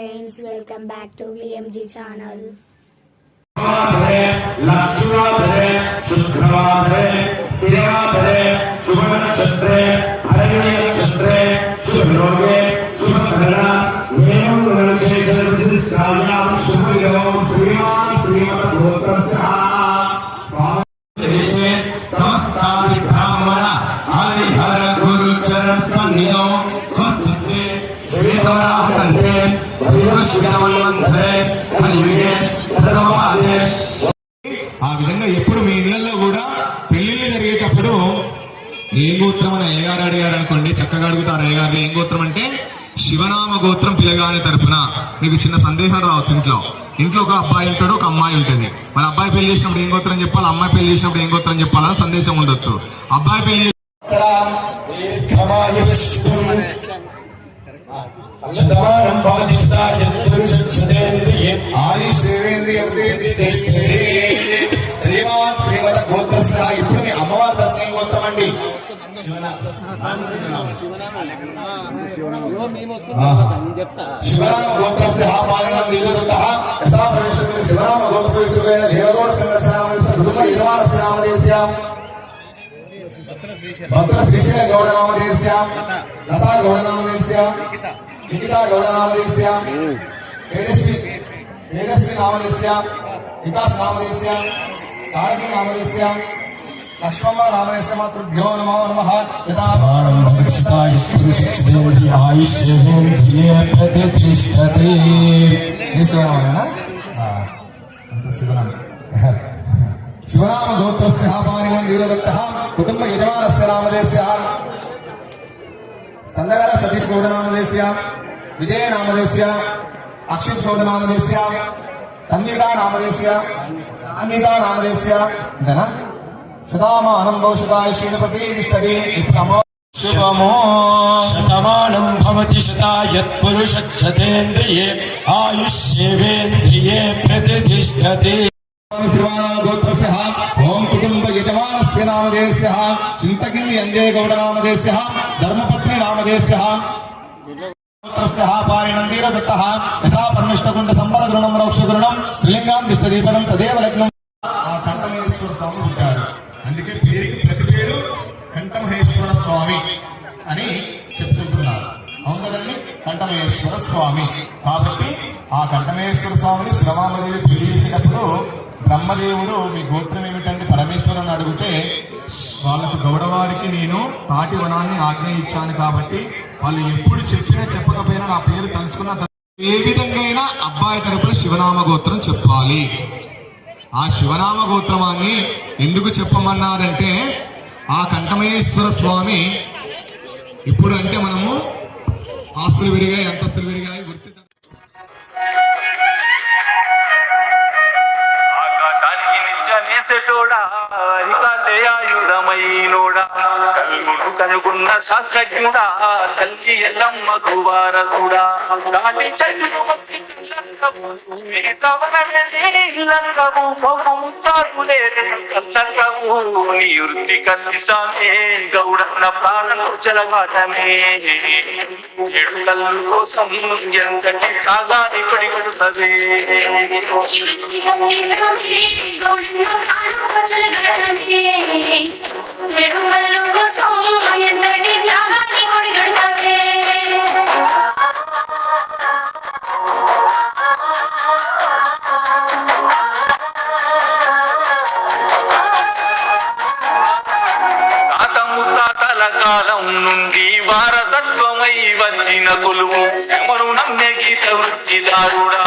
friends welcome back to VMG channel వాధరే లక్ష్మీవాధరే శుక్రవాధరే శ్రీవాధరే శుభనక్షత్రే హరిణీ ఆ విధంగా ఎప్పుడు మీ ఇళ్ళలో కూడా పెళ్ళిళ్ళు జరిగేటప్పుడు ఏ గోత్రం అని అయ్యగారు అడిగారు అనుకోండి చక్కగా అడుగుతారు అయ్యగారు ఏం గోత్రం అంటే శివనామ గోత్రం పిలగాని తరఫున మీకు చిన్న సందేహం రావచ్చు ఇంట్లో. ఇంట్లో ఒక అబ్బాయి ఉంటాడు ఒక అమ్మాయి ఉంటుంది. మరి అబ్బాయి పెళ్ళి చేసినప్పుడు ఏం గోత్రం చెప్పాలి? అమ్మాయి పెళ్ళి చేసినప్పుడు ఏం గోత్రం చెప్పాలని సందేశం ఉండొచ్చు. అబ్బాయి పెళ్ళి శ్రీమాన్ శ్రీమద గోత్రస్య ఇప్పుడు మీ అమ్మవారి తరపున గోత్రం అండి శివరామ గోత్రస్య పాలనం నిరుద్ధ యథా ప్రవేశకుడు శివరామ గోత్రయుక్తుడైన దేవగౌడ సంగస్నామస్య భద్ర శ్రీశైల గౌడ నామదేశ్యాం లతా గౌడ నామదేశ్యాం నిఖితా గౌడ నామదేశ్యాం తేజస్వి తేజస్వి నామదేశ్యాం వికాస్ నామదేశ్యాం తారకి నామదేశ్యాం లక్ష్మమ్మ నామదేశ్య మాతృభ్యో నమో నమః. యథాపారం ఆయుష్యేంద్రియే ప్రతిష్టతే శివనామేనా శివనామ. శివనామ గోత్రస్య పారిణం వీరదత్త కుటుంబ యజమానస్య నామదేశ్య సందగల సతీష్ గౌడ నామదేశ్య విజయ నామదేశ్య అక్షిత్ గౌడ నామదేశ్య తన్వికా నామదేశ్య అన్వికా నామదేశ్య ఇంతనా శతామానం భవిష్యతాయ శ్రీపతి తిష్టది ఇప్పుడు శుభమో శతమానం భవతి శతాయత్ పురుషక్షతేంద్రియే ఆయుష్యేవేంద్రియే ప్రతిష్టతే. గోత్రస్య ఓం కుటుంబ యజమానస్య నామదేశ్య చింతకింది అంజయ గౌడ నామదేశ్య ధర్మపత్ని నామదేశ్య గోత్రస్య యథా పర్మిష్టకుండ సంబల గృణం త్రిలింగాం దిష్టదీపనం తదేవ లగ్నం ఆ కంఠమహేశ్వర స్వామి ఉంటారు. అందుకే పేరుకి ప్రతి పేరు కంఠమహేశ్వర స్వామి అని చెప్తుంటున్నారు అవును కదండి? కంఠమహేశ్వర స్వామి. కాబట్టి ఆ కంఠమహేశ్వర స్వామిని శ్రమామదేవి పెళ్ళి చేసేటప్పుడు బ్రహ్మదేవుడు మీ గోత్రం ఏమిటండి? పరమేశ్వరుని అడిగితే వాళ్ళకు గౌడవారికి నేను తాటి వనాన్ని ఆజ్ఞ ఇచ్చాను కాబట్టి వాళ్ళు ఎప్పుడు చెప్పినా చెప్పకపోయినా నా పేరు తలుచుకున్న ఏ విధంగా అయినా అబ్బాయి తరపున శివనామ గోత్రం చెప్పాలి. ఆ శివనామ గోత్రమాన్ని ఎందుకు చెప్పమన్నారంటే ఆ కంఠమేశ్వర స్వామి ఇప్పుడు అంటే మనము ఆస్తులు విరిగా అంతస్తులు పెరిగాయి ఆయుధమైనోడా కల్ముడు కనుగొన్న శాస్త్రజ్ఞుడా తల్లి ఎల్లమ్మ కువారసుడా దాటి చెట్టు నీ వృత్తి గౌడన్న ప్రాణం చెలగాటమే ఎడుకల్లు కోసం ఎంతటి కాగాని పడిగడుతుంది తాత ముత్తాతల కాలం నుండి వారసత్వమై వచ్చిన కొలువు. శమను నమ్మె గీత వృత్తిదారుడా